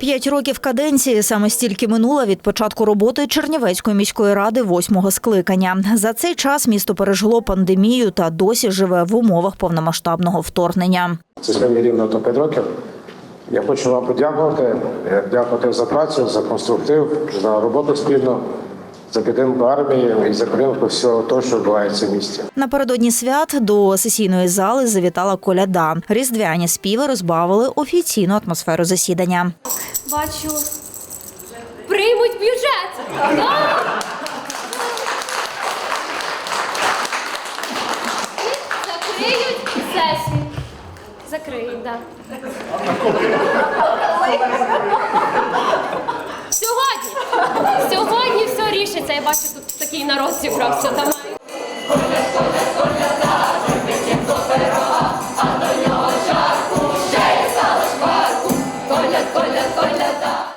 П'ять років каденції саме стільки минуло від початку роботи Чернівецької міської ради восьмого скликання. За цей час місто пережило пандемію та досі живе в умовах повномасштабного вторгнення. Це сьогодні рівно до п'ять років. Я хочу вам подякувати. е, Дякувати за працю, за конструктив, за роботу спільно, за підтримку армії і за підтримку всього того, що відбувається в місті. Напередодні свят до сесійної зали завітала коляда. Різдвяні співи розбавили офіційну атмосферу засідання. Бачу. Приймуть бюджет. Закриють сесію. Закриють, так. Сьогодні. Сьогодні рішиться. Я бачу, тут такий народ зібрався. Там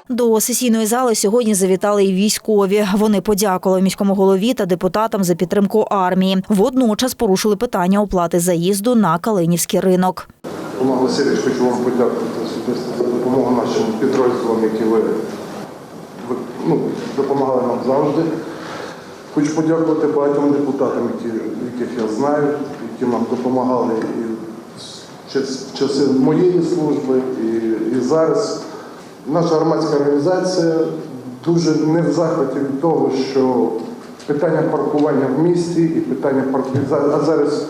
До сесійної зали сьогодні завітали і військові. Вони подякували міському голові та депутатам за підтримку армії. Водночас порушили питання оплати заїзду на Калинівський ринок. Роман Васильович, хочу вам подякувати особисто за допомогу нашим підрозділам, які ви ну, допомагали нам завжди. Хочу подякувати багатьом депутатам, які, яких я знаю, які нам допомагали і в часи моєї служби, і, і зараз. Наша громадська організація дуже не в захваті від того, що питання паркування в місті і питання паркування, а зараз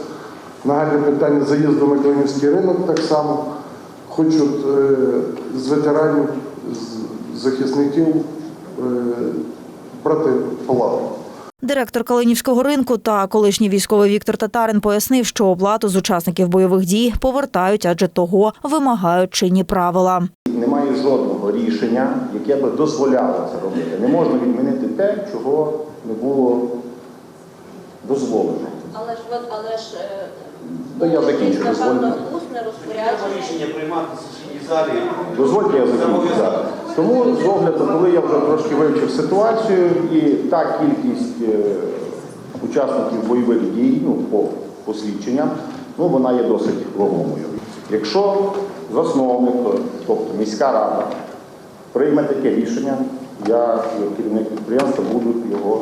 нагальне питання заїзду на Клинівський ринок так само хочуть е, з ветеранів, з захисників брати плату. Директор Калинівського ринку та колишній військовий Віктор Татарин пояснив, що оплату з учасників бойових дій повертають, адже того вимагають чинні правила. Немає жодного рішення, яке би дозволяло це робити. Не можна відмінити те, чого не було дозволено. Але ж але ж е, Та я закінчу, дозвольте. усне розпорядження. рішення приймати в сесійній залі. Дозвольте я закінчу зараз. Тому з огляду, коли я вже трошки вивчив ситуацію, і та кількість е, учасників бойових дій, ну, по посвідченням, ну, вона є досить вагомою. Якщо засновник, тобто міська рада, прийме таке рішення, я, як керівник підприємства, буду його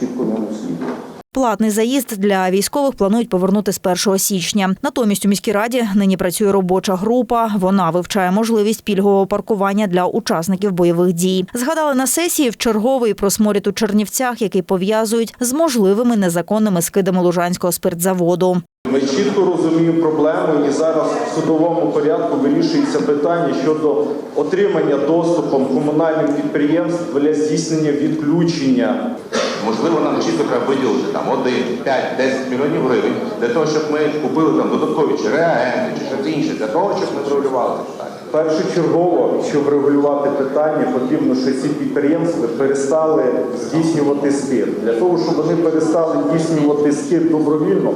чітко ньому слідувати. Платний заїзд для військових планують повернути з 1 січня. Натомість у міській раді нині працює робоча група. Вона вивчає можливість пільгового паркування для учасників бойових дій. Згадали на сесії в черговий про сморід у Чернівцях, який пов'язують з можливими незаконними скидами Лужанського спиртзаводу. Ми чітко розуміємо проблему, і зараз в судовому порядку вирішується питання щодо отримання доступом комунальних підприємств для здійснення відключення. Можливо, нам чисто треба виділити там 1, 5, 10 мільйонів гривень для того, щоб ми купили там додаткові чи реагенти, чи щось інше, для того, щоб ми врегулювали це питання. Першочергово, щоб врегулювати питання, потрібно, щоб ці підприємства перестали здійснювати скид. Для того, щоб вони перестали здійснювати скид добровільно,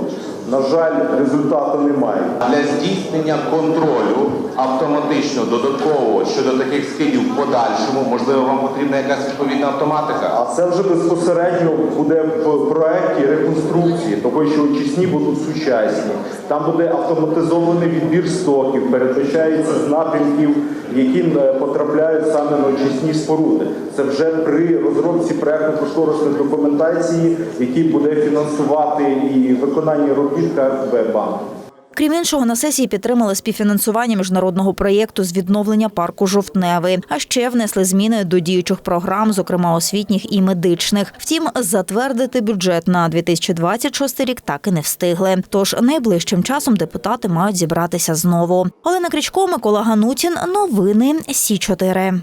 на жаль, результату немає. Для здійснення контролю автоматично додаткового щодо таких скидів в подальшому, можливо, вам потрібна якась відповідна автоматика. А це вже безпосередньо буде в проєкті реконструкції, того що очисні будуть сучасні. Там буде автоматизований відбір стоків, передбачається з напрямків, які е, потрапляють саме на очисні споруди. Це вже при розробці проєктно-кошторисної документації, який буде фінансувати і виконання робіт КФБ банку. Крім іншого, на сесії підтримали співфінансування міжнародного проєкту з відновлення парку Жовтневий, а ще внесли зміни до діючих програм, зокрема освітніх і медичних. Втім, затвердити бюджет на 2026 рік так і не встигли. Тож найближчим часом депутати мають зібратися знову. Олена Крічко, Микола Ганутін. Новини Сі 4